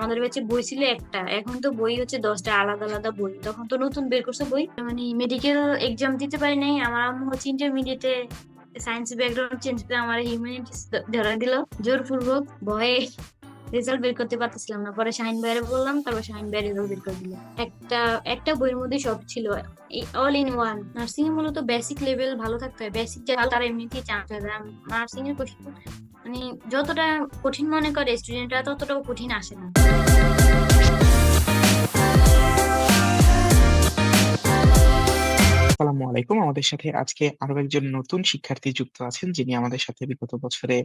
আমাদের ব্যাচে বই ছিল একটা। এখন তো বই হচ্ছে দশটা আলাদা আলাদা বই। তখন তো নতুন বের করছে বই। মানে মেডিকেল এক্সাম দিতে পারি নাই। আমার আম্মু হচ্ছে ইন্টারমিডিয়েটে সায়েন্স ব্যাকগ্রাউন্ড চেঞ্জ করে আমার হিউম্যানিটিস ধরা দিল। জোরপূর্বক ভয়ে রেজাল্ট বের করতে পারতেছিলাম না। পরে শাহিন ভাইয়ের বললাম, তারপর শাহিন ভাই রেজাল্ট বের করে দিল। একটা একটা বইয়ের মধ্যে সব ছিল। অল ইন ওয়ান নার্সিং এ মূলত বেসিক লেভেল ভালো থাকতে হয়। বেসিক যা তারা এমনিতেই চান্স হয়ে নার্সিং এর কোশ্চেন মানে যতটা কঠিন মনে করে স্টুডেন্টরা ততটাও কঠিন আসে না। আসসালামু আলাইকুম আমাদের সাথে আজকে আরও একজন নতুন শিক্ষার্থী যুক্ত আছেন, যিনি আমাদের সাথে বিগত বছরে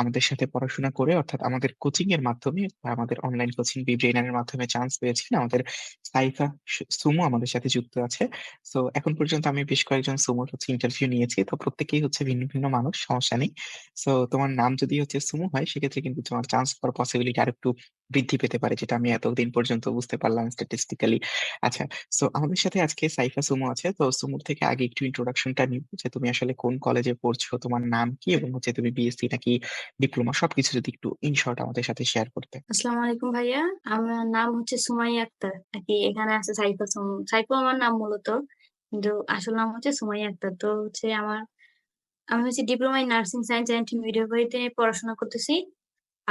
আমাদের সাথে পড়াশোনা করে, অর্থাৎ আমাদের কোচিং এর মাধ্যমে আমাদের অনলাইন কোচিং বিব্রেইনার এর মাধ্যমে চান্স পেয়েছেন। আমাদের সাইফা সুমু আমাদের সাথে যুক্ত আছে। তো এখন পর্যন্ত আমি বেশ কয়েকজন সুমুর হচ্ছে ইন্টারভিউ নিয়েছি। তো প্রত্যেকেই হচ্ছে ভিন্ন ভিন্ন মানুষ, সমস্যা নেই। তো তোমার নাম যদি হচ্ছে সুমো হয়, সেক্ষেত্রে কিন্তু তোমার চান্স পাওয়ার পসিবিলিটি আর একটু বৃদ্ধি পেতে পারে, যেটা আমি এতদিন পর্যন্ত বুঝতে পারলাম স্ট্যাটিস্টিক্যালি আচ্ছা সো আমাদের সাথে আজকে সাইফা সুমো আছে, তো সুমুর থেকে আগে একটু ইন্ট্রোডাকশনটা নিব, যে তুমি আসলে কোন কলেজে পড়ছো, তোমার নাম কি এবং হচ্ছে তুমি বিএসসি নাকি ডিপ্লোমা সবকিছু যদি একটু ইন শর্ট আমাদের সাথে শেয়ার করতে। আসসালামু আলাইকুম ভাইয়া, আমার নাম হচ্ছে সুমাইয়া আক্তার, নাকি এখানে আছে সাইফা সুমো, সাইফা আমার নাম মূলত, কিন্তু আসল নাম হচ্ছে সুমাইয়া আক্তার, তো হচ্ছে আমার, আমি হচ্ছে diploma in nursing science and মিডিওভারিতে পড়াশোনা করতেছি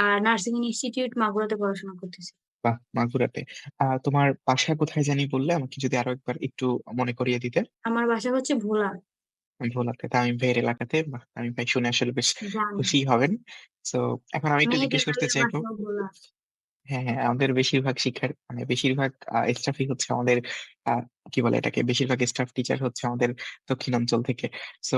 আর নার্সিং ইনস্টিটিউট মাগুরাতে পড়াশোনা করতেছি। বাহ মাগুরাতে। আহ তোমার বাসা কোথায় জানি বললে আমাকে যদি আরও একবার একটু মনে করিয়ে দিতে। আমার বাসা হচ্ছে ভোলা ভোলাতে তামিম ভাইয়ের এলাকাতে। বাহ তামিম ভাই শুনে আসলে বেশ জানি। খুশি হবেন। তো এখন আমি একটু জিজ্ঞেস করতে ভাইয়ের চাইব ভোলা হ্যাঁ হ্যাঁ আমাদের বেশিরভাগ শিক্ষার মানে বেশিরভাগ স্টাফই হচ্ছে আমাদের আহ, কি বলে এটাকে? বেশিরভাগ স্টাফ টিচার হচ্ছে আমাদের দক্ষিণাঞ্চল থেকে। সো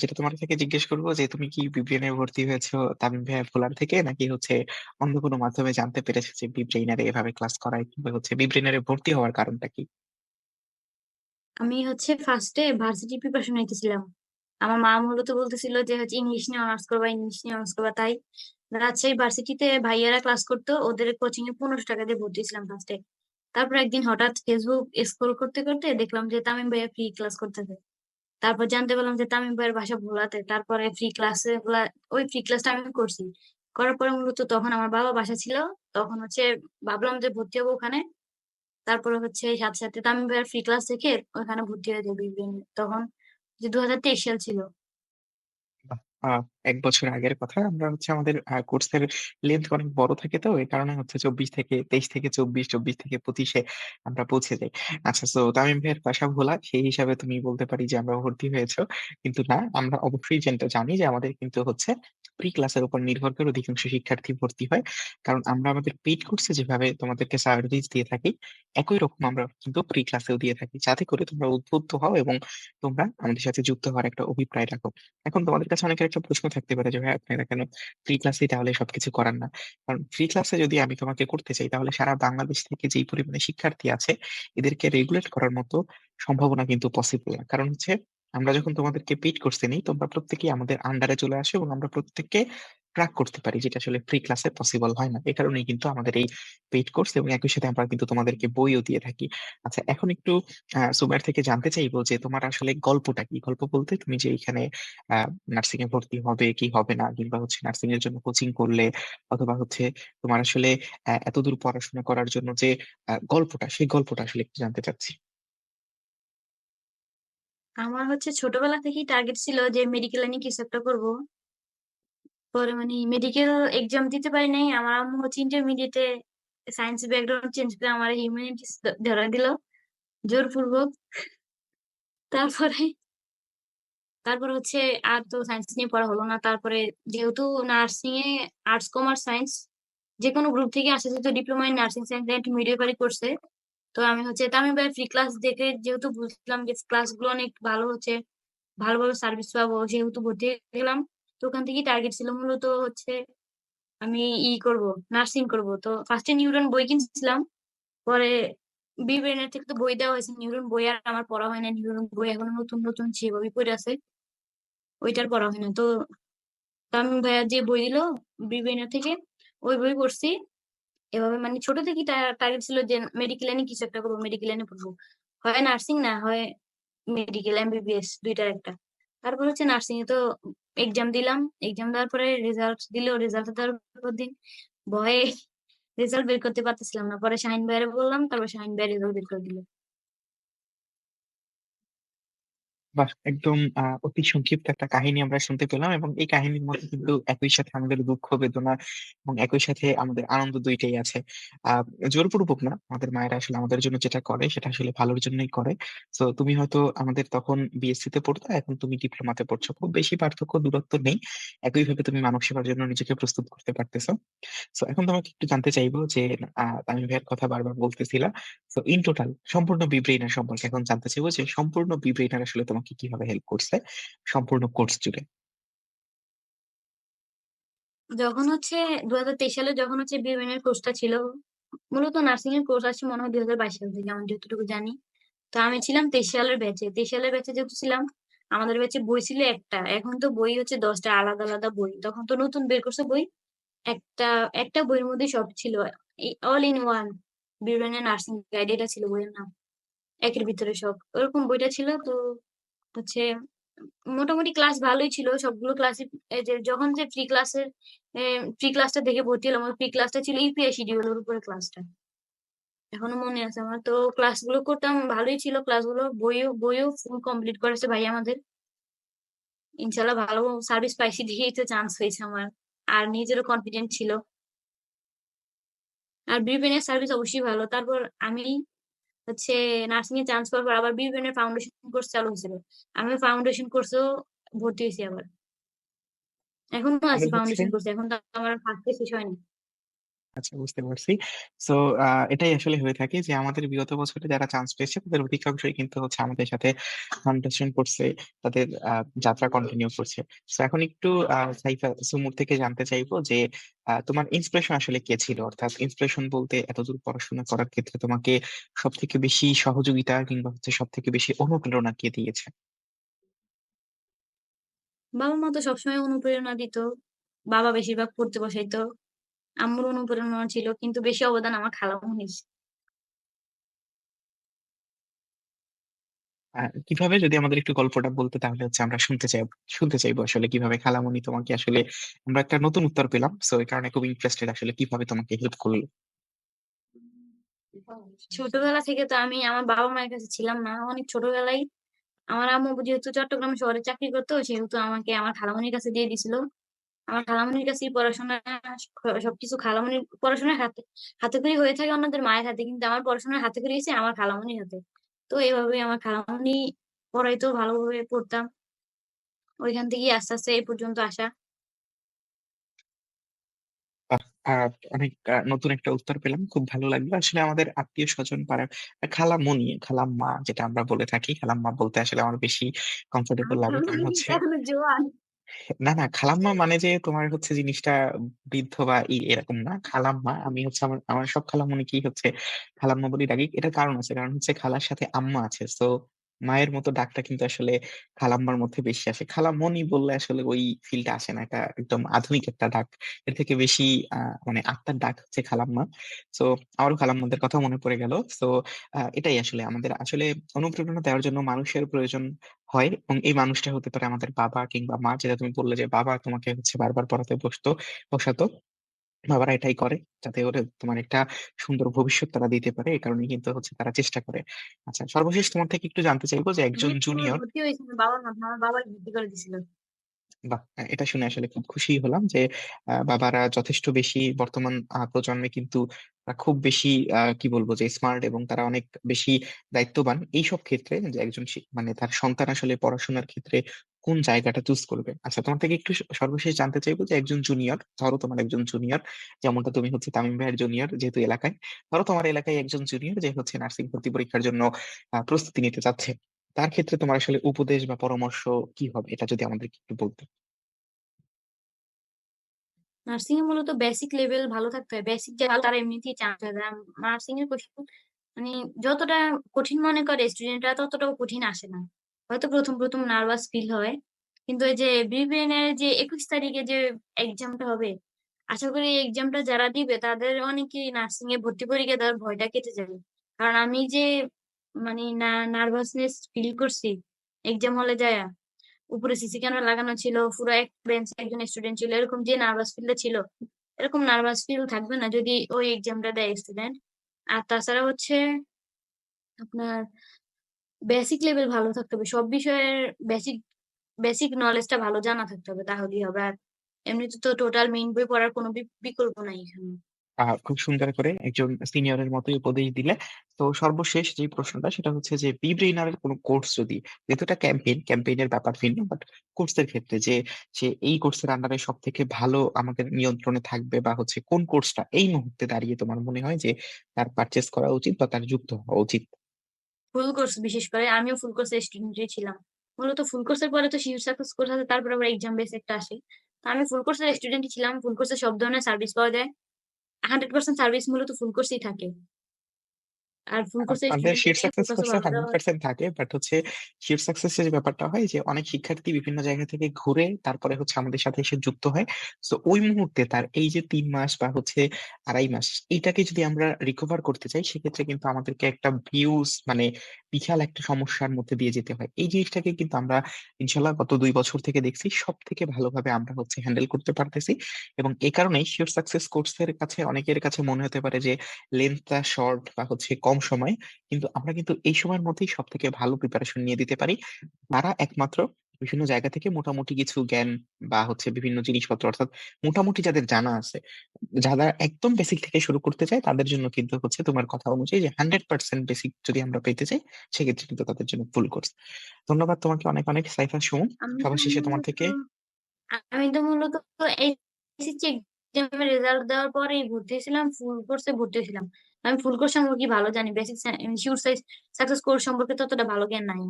যেটা তোমার থেকে জিজ্ঞেস করব যে, তুমি কি বিব্রেইনে ভর্তি হয়েছো তামিম ভাইয়া ভোলার থেকে? নাকি হচ্ছে অন্য কোনো মাধ্যমে জানতে পেরেছ যে বিব্রেইনারে এভাবে ক্লাস করায় কিংবা হচ্ছে বিব্রেইনারে ভর্তি হওয়ার কারণটা কি? আমি হচ্ছে ফার্স্টে ভার্সিটি প্রিপারেশন নিতেছিলাম। আমার মা মূলত বলতেছিল যে, হচ্ছে ইংলিশ নিয়ে অনার্স করবা ইংলিশ নিয়ে অনার্স করবা, তাই রাজশাহী ভার্সিটিতে ভাইয়ারা ক্লাস করতো, ওদের কোচিং এ পনেরোশো টাকা দিয়ে ভর্তি ছিলাম ফার্স্টে তারপর একদিন হঠাৎ ফেসবুক স্ক্রল করতে করতে দেখলাম যে, তামিম ভাইয়া ফ্রি ক্লাস করতেছে। তারপর জানতে পারলাম যে তামিম ভাইয়ের বাসা ভোলাতে। তারপরে ফ্রি ক্লাসে ওই ফ্রি ক্লাসটা আমি করছি। করার পরে মূলত তখন আমার বাবা বাসা ছিল। তখন হচ্ছে ভাবলাম যে ভর্তি হব ওখানে। তারপরে হচ্ছে সাথে সাথে তামিম ভাইয়ের ফ্রি ক্লাস দেখে ওখানে ভর্তি হয়ে যাবে তখন যে দু হাজার তেইশ সাল ছিল। এক বছর আগের কথা। আমরা হচ্ছে আমাদের আ কোর্সের লেন্থ অনেক বড় থাকে তো এই কারণে হচ্ছে ২৪ থেকে ২৩ থেকে ২৪, ২৪ থেকে ২৫ এ আমরা পৌঁছে যাই। আচ্ছা তো তামিম ভাইয়ের বাসা ভোলা। সেই হিসাবে তুমি বলতে পারি যে আমরা ভর্তি হয়েছো। কিন্তু না আমরা অবশ্যই জানি যে আমাদের কিন্তু হচ্ছে প্রি ক্লাসের উপর নির্ভর করে অধিকাংশ শিক্ষার্থী ভর্তি হয়। কারণ আমরা আমাদের পেইড কোর্সে যেভাবে তোমাদেরকে সার্ভিস দিয়ে থাকি, একই রকম আমরা কিন্তু প্রি ক্লাসেও দিয়ে থাকি। যাতে করে তোমরা উদ্বুদ্ধ হও এবং তোমরা আমাদের সাথে যুক্ত হওয়ার একটা অভিপ্রায় রাখো। এখন তোমাদের কাছে অনেকের একটা প্রশ্ন থাকতে পারে যে ভাই আপনারা কেন ফ্রি ক্লাসেই তাহলে সবকিছু করান না? কারণ ফ্রি ক্লাসে যদি আমি তোমাকে করতে চাই তাহলে সারা বাংলাদেশ থেকে যেই পরিমাণে শিক্ষার্থী আছে এদেরকে রেগুলেট করার মতো সম্ভাবনা কিন্তু পসিবল না। কারণ হচ্ছে আমরা যখন তোমাদেরকে পেইড কোর্সে নেই তোমরা প্রত্যেকেই আমাদের আন্ডারে চলে আসো এবং আমরা প্রত্যেককে ট্র্যাক করতে পারি, যেটা আসলে ফ্রি ক্লাসে পসিবল হয় না। এ কারণেই কিন্তু আমাদের এই পেইড কোর্স এবং একই সাথে আমরা কিন্তু তোমাদেরকে বইও দিয়ে থাকি। আচ্ছা এখন একটু, আ সুমাইয়ার থেকে জানতে চাইব যে তোমার আসলে গল্পটা কি? গল্প বলতে তুমি যে এখানে নার্সিং এ ভর্তি হবে, কি হবে না, কিংবা হচ্ছে নার্সিং এর জন্য কোচিং করলে, অথবা হচ্ছে তোমার আসলে এতদূর পড়াশোনা করার জন্য যে গল্পটা, সেই গল্পটা আসলে একটু জানতে চাচ্ছি। আমার হচ্ছে ছোটবেলা থেকেই টার্গেট ছিল যে মেডিকেল লাইনে কিছু একটা করব। পরে মানে মেডিকেল এক্সাম দিতে পারি নাই। আমার আম্মু হচ্ছে ইন্টারমিডিয়েটে সায়েন্স ব্যাকগ্রাউন্ড চেঞ্জ করে আমার হিউম্যানিটিস ধরা দিল। জোরপূর্বক। তারপরে, তারপর হচ্ছে আর তো সায়েন্স নিয়ে পড়া হলো না। তারপরে যেহেতু নার্সিং এ আর্টস কমার্স সায়েন্স যে কোনো গ্রুপ থেকে আসে যেহেতু diploma in nursing science midwifery করছে তো আমি হচ্ছে তামিম ভাই ফ্রি ক্লাস দেখে যেহেতু বুঝলাম যে ক্লাসগুলো অনেক ভালো হচ্ছে ভালো ভালো সার্ভিস পাবো সেহেতু ভর্তি গেলাম। তো ওখান থেকেই টার্গেট ছিল মূলত হচ্ছে আমি ই করব নার্সিং করব। তো ফার্স্টে নিউরন বই কিনছিলাম, পরে বিবেনের থেকে তো বই দেওয়া হয়েছে নিউরন বই আর আমার পড়া হয় না নিউরন বই এখন নতুন নতুন সেভাবে পড়ে আছে, ওইটার পড়া হয় না। তো তামিম ভাইয়া যে বই দিল বিবেনের থেকে, ওই বই পড়ছি। এভাবে মানে ছোট থেকেই টার্গেট ছিল যে মেডিকেল লাইনে কিছু একটা করব মেডিকেল লাইনে পড়ব। হয় নার্সিং না, হয় মেডিকেল এমবিবিএস দুইটার একটা। তারপর হচ্ছে নার্সিং এ তো এক্সাম দিলাম। এক্সাম দেওয়ার পরে রেজাল্ট দিল রেজাল্ট দেওয়ার পর দিন ভয়ে রেজাল্ট বের করতে পারতেছিলাম না। পরে শাহিন ভাইয়ের বললাম, তারপর শাহিন ভাই রেজাল্ট বের করে দিল। বাহ! একদম আ অতি সংক্ষিপ্ত একটা কাহিনী আমরা শুনতে পেলাম এবং এই কাহিনীর মধ্যে কিন্তু একই সাথে আমাদের দুঃখ বেদনা এবং একই সাথে আমাদের আনন্দ ২ টাই আছে। আ জোরপূর্বক না, আমাদের মায়েরা আসলে আমাদের জন্য যেটা করে সেটা আসলে ভালোর জন্যই করে। সো তুমি হয়তো আমাদের তখন বিএসসি তে পড়তা, এখন তুমি ডিপ্লোমাতে পড়ছো। খুব বেশি পার্থক্য দূরত্ব নেই। একইভাবে তুমি মানব সেবার জন্য নিজেকে প্রস্তুত করতে পারতেছো। সো এখন তোমাকে একটু জানতে চাইব যে আ তামিম ভাইয়ের কথা বারবার বলতেছিলা। সো ইন টোটাল সম্পূর্ণ বিব্রেইনার সম্পর্কে এখন জানতে চাইব যে সম্পূর্ণ বিব্রেইনার আসলে তোমাকে কীভাবে হেল্প করছে সম্পূর্ণ কোর্স জুড়ে? যখন হচ্ছে 2023 সালে যখন হচ্ছে বিএমএন এর কোর্সটা ছিল, মূলত নার্সিং এর কোর্স আসছে মনে হয় 2022 সাল থেকে আমি যতটুকু জানি। তো আমি ছিলাম 23 সালের ব্যাচে। 23 সালের ব্যাচে যেহেতু ছিলাম, আমাদের ব্যাচে বই ছিল একটা। এখন তো বই হচ্ছে দশটা আলাদা, আলাদা বই। তখন তো নতুন বের করছে বই। একটা, একটা বইয়ের মধ্যে সব ছিল। অল ইন ওয়ান বিবরণী নার্সিং গাইড এটা ছিল বইয়ের নাম। একের ভিতরে সব। ওরকম বইটা ছিল তো হচ্ছে মোটামুটি ক্লাস ভালোই ছিল। সবগুলো যে যখন যে ফ্রি ক্লাসের ফ্রি ক্লাসটা দেখে ভর্তি হলাম, ফ্রি ক্লাসটা ছিল ইউপিআই শিডিউলের উপরে ক্লাসটা। এখনও মনে আছে আমার। তো ক্লাসগুলো করতাম ভালোই ছিল ক্লাসগুলো। বইও বইও ফুল কমপ্লিট করেছে ভাই আমাদের। ইনশাল্লাহ ভালো সার্ভিস পাইছি দেখেই তো চান্স হয়েছে আমার। আর নিজেরও কনফিডেন্ট ছিল। আর বিউপেন এর সার্ভিস অবশ্যই ভালো। তারপর আমি হচ্ছে নার্সিং এ চান্স পাওয়ার পর আবার বিভিন্ন ফাউন্ডেশন কোর্স চালু হয়েছিল। আমি ফাউন্ডেশন কোর্সেও ভর্তি হয়েছি আবার। এখনও আছি আমাদের ফাউন্ডেশন কোর্স এখন তো আমার ফার্স্ট শেষ হয়নি। আচ্ছা বুঝতে পারছি। সো আ, এটাই আসলে হয়ে থাকে যে, আমাদের বিগত বছরে যারা চান্স পেয়েছে, তাদের অধিকাংশই কিন্তু হচ্ছে আমাদের সাথে ফাউন্ডেশন কোর্সে তাদের, আ, যাত্রা কন্টিনিউ করছে। সো এখন একটু, আ, সাইফা, সুমুর থেকে জানতে চাইব যে তোমার ইন্সপিরেশন আসলে কে ছিল? অর্থাৎ ইন্সপিরেশন বলতে এতদূর পড়াশোনা করার ক্ষেত্রে তোমাকে সবথেকে বেশি সহযোগিতা কিংবা হচ্ছে সবথেকে বেশি অনুপ্রেরণা কে দিয়েছে? বাবা-মা তো সবসময় অনুপ্রেরণা দিত। বাবা বেশিরভাগ পড়তে বসাইতো। আম্মুর অনুপ্রেরণা ছিল কিন্তু বেশি অবদান আমার খালামণির। আ কীভাবে যদি আমাদের একটু গল্পটা বলতে তাহলে হচ্ছে আমরা শুনতে চাইব শুনতে চাইব আসলে কীভাবে খালামণি তোমাকে আসলে আমরা একটা নতুন উত্তর পেলাম। সো এই কারণে খুব ইন্টারেস্টেড আসলে কীভাবে তোমাকে হেল্প করল? ছোটবেলা থেকে তো আমি আমার বাবা-মায়ের কাছে ছিলাম না। অনেক ছোটবেলায় আমার আম্মু যেহেতু চট্টগ্রাম শহরে চাকরি করত, সেহেতু আমাকে আমার খালামণির কাছে দিয়ে দিছিল। আমার খালামণির কাছেই পড়াশোনা সবকিছু খালামণির পড়াশোনার হাতে হাতেখড়ি হয়ে থাকে অন্যদের মায়ের হাতে। কিন্তু আমার পড়াশোনার হাতেখড়ি হইছে আমার খালামণির হাতে। তো এভাবেই আমার খালামণি পড়াইতো ভালোভাবে পড়তাম। ওইখান থেকেই আস্তে, আস্তে এই পর্যন্ত আসা। অনেক নতুন একটা উত্তর পেলাম। খুব ভালো লাগল। আসলে আমাদের আত্মীয়স্বজন পাড়ার আ খালামণি, খালাম্মা যেটা আমরা বলে থাকি। খালাম্মা বলতে আসলে আমার বেশি কমফোর্টেবল লাগে। কারণ হচ্ছে। না, না খালাম্মা মানে যে তোমার হচ্ছে জিনিসটা বৃদ্ধ বা ই এরকম না। খালাম্মা আমি হচ্ছে আমার আমার সব খালামণিকেই হচ্ছে খালাম্মা বলেই ডাকি। এটার কারণ আছে। কারণ হচ্ছে খালার সাথে আম্মা আছে। সো মায়ের মতো ডাকটা কিন্তু আসলে খালাম্মার মধ্যে বেশি আসে। খালামণি বললে আসলে ওই ফিলটা আসে না। এটা একদম আধুনিক একটা ডাক। এর থেকে বেশি মানে আত্মার ডাক হচ্ছে খালাম্মা। সো, আমারও খালাম্মাদের কথা মনে পড়ে গেল। আ, এটাই আসলে আমাদের আসলে অনুপ্রেরণা দেওয়ার জন্য মানুষের প্রয়োজন হয় এবং এই মানুষটা হতে পারে আমাদের বাবা কিংবা মা যেটা তুমি বললে যে বাবা তোমাকে হচ্ছে বারবার পড়াতে বসতো, বসাতো। বাবারা এটাই করে যাতে করে তোমার একটা সুন্দর ভবিষ্যৎ তারা দিতে পারে। এই কারণেই কিন্তু হচ্ছে তারা চেষ্টা করে। আচ্ছা সর্বশেষ তোমার থেকে একটু জানতে চাইব যে আমি একজন জুনিয়র ভর্তি হয়েছি আমার বাবার মাধ্যমে। আমার বাবাই ভর্তি করে দিছিল। বাহ! আ এটা শুনে আসলে খুব খুশি হলাম যে আ বাবারা যথেষ্ট বেশি বর্তমান আ প্রজন্মে কিন্তু আ খুব বেশি আ কি বলব যে স্মার্ট এবং তারা অনেক বেশি দায়িত্ববান। এইসব ক্ষেত্রে যে একজন শি মানে তার সন্তান আসলে পড়াশোনার ক্ষেত্রে কোন জায়গাটা চুজ করবে? আচ্ছা তোমার থেকে একটু সর্বশেষ জানতে চাইব যে একজন জুনিয়র, ধরো তোমার একজন জুনিয়র যেমনটা তুমি হচ্ছে তামিম ভাইয়ের জুনিয়র যেহেতু এলাকায়। ধরো তোমার এলাকায় একজন জুনিয়র যে হচ্ছে নার্সিং ভর্তি পরীক্ষার জন্য প্রস্তুতি নিতে চাচ্ছে। তার ক্ষেত্রে তোমার আসলে উপদেশ বা পরামর্শ কি হবে? এটা যদি আমাদেরকে একটু বলতে। নার্সিং এ মূলত বেসিক লেভেল ভালো থাকতে হয়। বেসিক যারা তারা এমনিতেই চান্স যায়। নার্সিং এর কোশ্চেন মানে যতটা কঠিন মনে করে স্টুডেন্টরা ততটাও কঠিন আসে না। হয়তো ১ম, ১ম নার্ভাস ফিল হয়। কিন্তু এই যে বিবিএন যে ২১ তারিখে যে এক্সামটা হবে, আশা করি এক্সামটা যারা দিবে তাদের অনেকেই নার্সিং এ ভর্তি পরীক্ষায় দেওয়ার ভয়টা কেটে যাবে। কারণ আমি যে মানে নার্ভাসনেস ফিল করছি এক্সাম হলে যায়া উপরে সিসি ক্যামেরা লাগানো ছিল। পুরো এক বেঞ্চে একজন স্টুডেন্ট ছিল। এরকম যে নার্ভাস ফিল টা ছিল, এরকম নার্ভাস ফিল থাকবে না যদি ওই এক্সামটা দেয় স্টুডেন্ট। আর তাছাড়া হচ্ছে আপনার বেসিক লেভেল ভালো থাকতে হবে। সব বিষয়ের বেসিক, বেসিক নলেজটা ভালো জানা থাকতে হবে তাহলেই হবে। আর এমনিতে তো টোটাল মেইন বই পড়ার কোনো বিকল্প নাই এখানে। আ খুব সুন্দর করে একজন সিনিয়রের মতোই উপদেশ দিলে। তো সর্বশেষ যে প্রশ্নটা সেটা হচ্ছে যে বি ব্রেইনার এর কোন কোর্স যদি যেহেতু এটা ক্যাম্পেইন, ক্যাম্পেইনের ব্যাপার ভিন্ন বাট কোর্স এর ক্ষেত্রে যে সে এই কোর্সের আন্ডারে সব থেকে ভালো আমাদের নিয়ন্ত্রণে থাকবে বা হচ্ছে কোন কোর্সটা এই মুহূর্তে দাঁড়িয়ে তোমার মনে হয় যে তার পারচেস করা উচিত বা তার যুক্ত হওয়া উচিত? ফুল কোর্স বিশেষ করে, আমিও ফুল কোর্সের স্টুডেন্টই ছিলাম। মূলত ফুল কোর্সের পরে তো শিশু সাকসেস কোর্স আছে, তারপরে আবার এক্সাম বেস একটা আসে। তো আমি ফুল কোর্সের স্টুডেন্টই ছিলাম। ফুল কোর্সে সব ধরনের সার্ভিস পাওয়া যায়। 100% সার্ভিস মূলত ফুল কোর্সেই থাকে। আর ফুল কোর্সের আমাদের শিট সাকসেস কোর্সে দেওয়া 100% থাকে। বাট হচ্ছে শিট সাকসেস যে ব্যাপারটা হয় যে অনেক শিক্ষার্থী বিভিন্ন জায়গা থেকে ঘুরে তারপরে হচ্ছে আমাদের সাথে এসে যুক্ত হয়। সো ওই মুহূর্তে তার এই যে তিন মাস বা হচ্ছে ২.৫ মাস এটাকে যদি আমরা রিকভার করতে চাই সেক্ষেত্রে কিন্তু আমাদেরকে একটা ভিউজ মানে বিশাল একটা সমস্যার মধ্যে দিয়ে যেতে হয়। এই জিনিসটাকে কিন্তু আমরা ইনশাল্লাহ গত দুই বছর থেকে দেখছি সব থেকে ভালোভাবে আমরা হচ্ছে হ্যান্ডেল করতে পারতেছি। এবং এ কারণেই শিওর সাকসেস কোর্সের কাছে, অনেকের কাছে মনে হতে পারে যে লেন্থটা শর্ট বা হচ্ছে কম সময়। কিন্তু আমরা কিন্তু এই সময়ের মধ্যেই সব থেকে ভালো প্রিপারেশন নিয়ে দিতে পারি। তারা একমাত্র বিভিন্ন জায়গা থেকে মোটামুটি কিছু জ্ঞান বা হচ্ছে বিভিন্ন জিনিসপত্র অর্থাৎ মোটামুটি যাদের জানা আছে, যারা একদম বেসিক থেকে শুরু করতে চায় তাদের জন্য কিন্তু হচ্ছে তোমার কথা অনুযায়ী যে 100% বেসিক যদি আমরা পেতে চাই সেক্ষেত্রে কিন্তু তাদের জন্য ফুল কোর্স। ধন্যবাদ তোমাকে অনেক, অনেক সাইফা সুমন। সবার শেষে তোমার থেকে আমি তো মূলত এক্সামের রেজাল্ট দেওয়ার পরেই ভর্তি হয়েছিলাম। ফুল কোর্সে ভর্তি হয়েছিলাম। আমি ফুল কোর্স সম্পর্কে ভালো জানি। বেসিক সাকসেস কোর্স সম্পর্কে ততটা ভালো জ্ঞান নাই।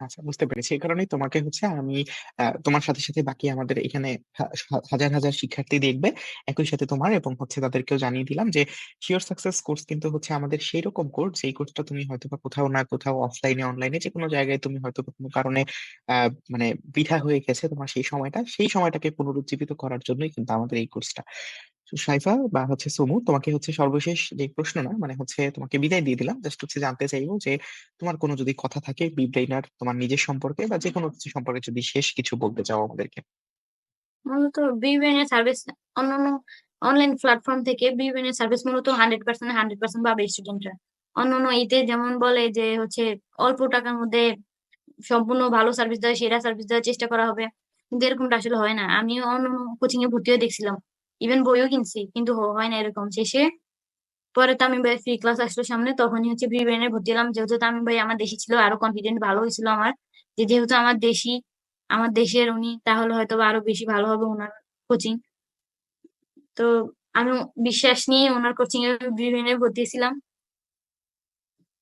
আচ্ছা বুঝতে পেরেছি। এই কারণেই তোমাকে হচ্ছে আমি তোমার সাথে, সাথে বাকি আমাদের এখানে হাজার, হাজার শিক্ষার্থী দেখবে। একই সাথে তোমার এবং হচ্ছে তাদেরকেও জানিয়ে দিলাম যে শিওর সাকসেস কোর্স কিন্তু হচ্ছে আমাদের সেইরকম কোর্স যেই কোর্সটা তুমি হয়তোবা কোথাও না কোথাও অফলাইনে, অনলাইনে যেকোনো জায়গায় তুমি হয়তোবা কোনো কারণে আ মানে বৃথা হয়ে গেছে তোমার সেই সময়টা। সেই সময়টাকে পুনরুজ্জীবিত করার জন্যই কিন্তু আমাদের এই কোর্সটা। সাইফা বা হচ্ছে সুমু তোমাকে হচ্ছে সর্বশেষ যে প্রশ্ন না মানে হচ্ছে তোমাকে বিদায় দিয়ে দিলাম। জাস্ট হচ্ছে জানতে চাইব যে তোমার কোনো যদি কথা থাকে বিব্রেইনার তোমার নিজের সম্পর্কে বা যেকোনো কিছু সম্পর্কে যদি শেষ কিছু বলতে চাও আমাদেরকে। মূলত সার্ভিস অন্যান্য অনলাইন প্ল্যাটফর্ম থেকে এর সার্ভিস মূলত 100% 100% পাবে স্টুডেন্টরা। অন্যান্য ইতে যেমন বলে যে হচ্ছে অল্প টাকার মধ্যে সম্পূর্ণ ভালো সার্ভিস দেওয়া, সেরা সার্ভিস দেওয়ার চেষ্টা করা হবে। কিন্তু এরকমটা আসলে হয় না। আমিও অন্য কোচিং এ ভর্তি হয়ে দেখছিলাম। ইভেন বইও কিনছি। কিন্তু হয় না এরকম। শেষে পরে তামিম ভাই ফ্রি ক্লাস আসলো সামনে তখনই হচ্ছে BBN এ ভর্তি হলাম। যেহেতু তামিম ভাই আমার দেশি ছিল আরও কনফিডেন্ট ভালো হয়েছিল আমার। যে যেহেতু আমার দেশি, আমার দেশের উনি তাহলে হয়তোবা আরও বেশি ভালো হবে ওনার কোচিং। তো আমি বিশ্বাস নিয়ে ওনার কোচিং এ এ ভর্তি ছিলাম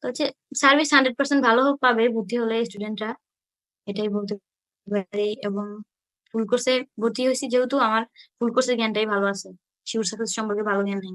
তো হচ্ছে সার্ভিস 100% ভালো পাবে ভর্তি হলে স্টুডেন্টরা। এটাই বলতে পারি এবং ফুল কোর্সে ভর্তি হয়েছি যেহেতু আমার ফুল কোর্সের জ্ঞানটাই ভালো আছে। সিউর সাকসেস সম্পর্কে ভালো জ্ঞান নাই।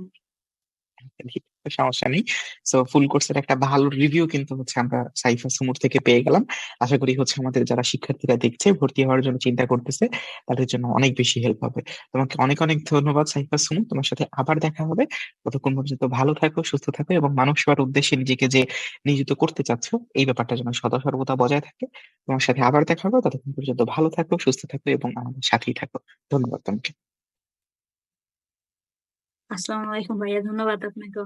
সমস্যা নেই। সো ফুল কোর্সের একটা ভালো রিভিউ কিন্তু হচ্ছে আমরা সাইফা সুমুর থেকে পেয়ে গেলাম। আশা করি হচ্ছে আমাদের যারা শিক্ষার্থীরা দেখছে ভর্তি হওয়ার জন্য চিন্তা করতেছে তাদের জন্য অনেক বেশি হেল্প হবে। তোমাকে অনেক, অনেক ধন্যবাদ সাইফা সুমু। তোমার সাথে আবার দেখা হবে। ততক্ষণ পর্যন্ত ভালো থাকো, সুস্থ থাকো এবং মানব সেবার উদ্দেশ্যে নিজেকে যে নিয়োজিত করতে চাচ্ছ এই ব্যাপারটা যেন সদা সর্বদা বজায় থাকে। তোমার সাথে আবার দেখা হবে। ততক্ষণ পর্যন্ত ভালো থাকো, সুস্থ থাকো এবং আমাদের সাথেই থাকো। ধন্যবাদ তোমাকে। আসসালামু আলাইকুম ভাইয়া। ধন্যবাদ আপনাকেও।